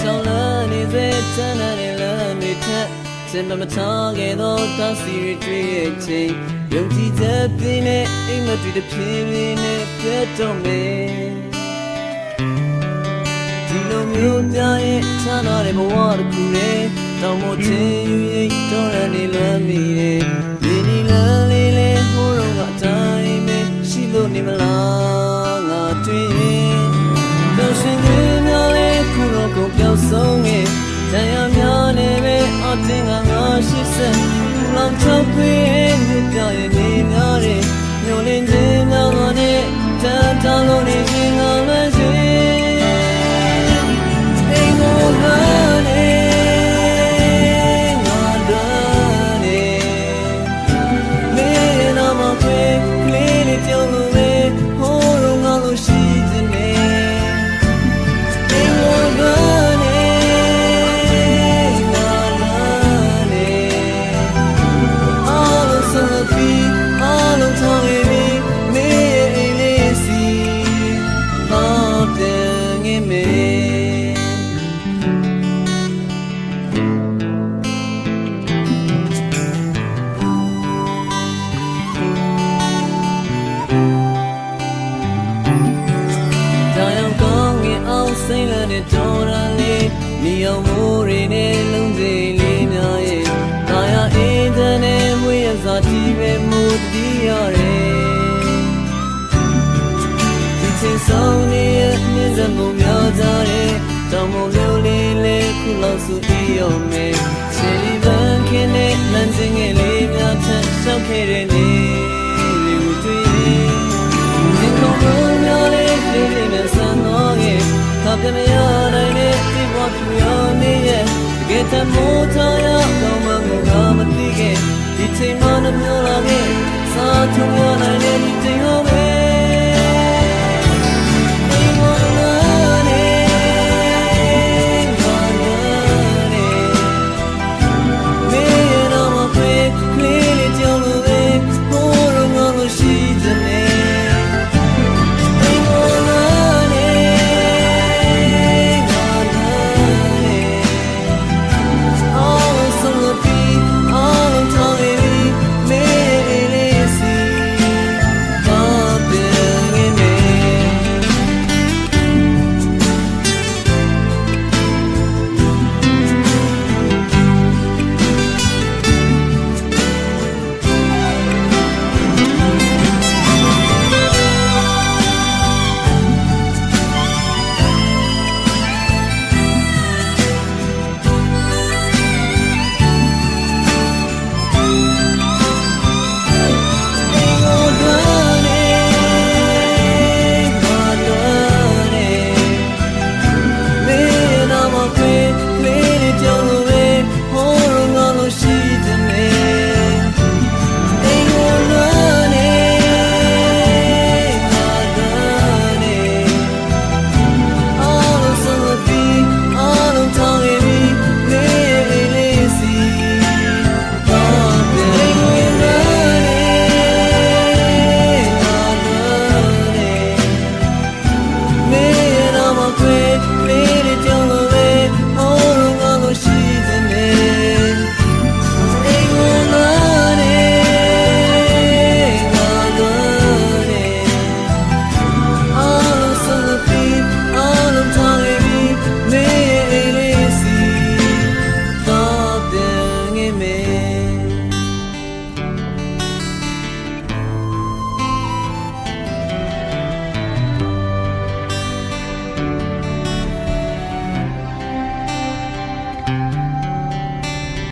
ဆောင်လာနေစေတန်းလာတဲ့လမ်းတွေထက်စင်မမထားခဲ့သောတာစီရီတွေရဲ့ချိန်ယုံကြည်ချက်ပြင်းနဲ့အိမ်မတွေတစ်ဖြည်းဖြည်းနဲ့ပြတ်တော့မယ်ဒီလိုမျိုးများရဲ့ချမ်းသာတဲ့ဘဝတစ်ခုနဲ့တောင်မချင်းယူရင်တော်ရနေလမ်းမီ ရှိ တဲ့တော်ရန်လေးမြေအောင်မိုးတွေနဲ့လုံးစိမ်လေးများရဲ့တာယာအေးတဲ့နဲ့မွေးရစာတီးပဲမူတည်ရတယ်ဒီချင်းဆောင်နေရဲ့မြင့်စမှုများကြတဲ့တောင်မမျိုးလေးလေးခုလောက်စုပြီးရောမယ်ချီလီပန်းခင်းနဲ့လမ်းစဉ်ငယ်လေးများထပ်ရှောက်ခဲ့တဲ့နေ Mô thơ?